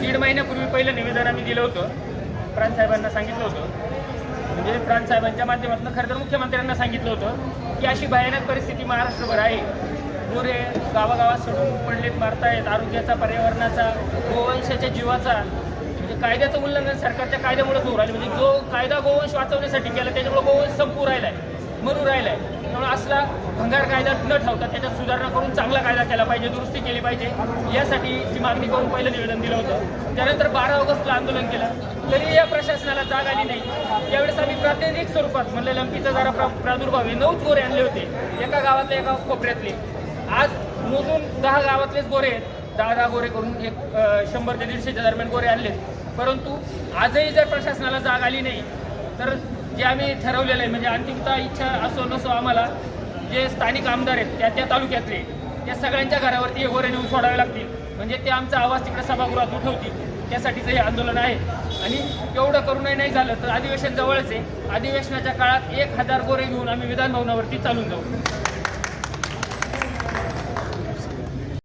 दीड महिन्यापूर्वी पहिलं निवेदन आम्ही दिलं होतं. प्रांतसाहेबांना सांगितलं होतं. म्हणजे प्रांतसाहेबांच्या माध्यमातून खरं तर मुख्यमंत्र्यांना सांगितलं होतं की अशी भयानक परिस्थिती महाराष्ट्रभर आहे. गोरे गावागावात सोडून पडलेत मारतायत आरोग्याचा पर्यावरणाचा गोवंशाच्या जीवाचा. म्हणजे कायद्याचं उल्लंघन सरकारच्या कायद्यामुळे होऊ राहिलं. म्हणजे जो कायदा गोवंश वाचवण्यासाठी केला त्याच्यामुळे गोवंश संपू राहिलाय. मरू आहे त्यामुळे असला भंगार कायदा न ठेवता त्याच्यात सुधारणा करून चांगला कायदा केला पाहिजे दुरुस्ती केली पाहिजे यासाठी जी मागणी करून पहिलं निवेदन दिलं होतं. त्यानंतर बारा ऑगस्टला आंदोलन केलं. तरी या प्रशासनाला जाग आली नाही. यावेळेस आम्ही प्रातिनिधिक स्वरूपात म्हणलं लंपीचा जरा प्रा प्रादुर्भाव आहे. नऊच गोरे आणले होते. एका गावातले एका कोपऱ्यातले. आज मोजून दहा गावातलेच गोरे आहेत. दहा दहा गोरे करून एक शंभर ते दीडशेच्या दरम्यान गोरे आणलेत. परंतु आजही जर प्रशासनाला जाग आली नाही तर जे आम्ही ठरवलेलं आहे म्हणजे अंतिमता इच्छा असो नसो आम्हाला जे स्थानिक आमदार आहेत त्या त्या तालुक्यातले त्या सगळ्यांच्या घरावरती हे गोरे नेऊन सोडावे लागतील. म्हणजे ते आमचा आवाज तिकडे सभागृहात उठवतील. त्यासाठीचं हे आंदोलन आहे. आणि एवढं करूनही नाही झालं तर अधिवेशन जवळच आहे. अधिवेशनाच्या काळात एक हजार गोरे घेऊन आम्ही विधानभवनावरती चालून जाऊ.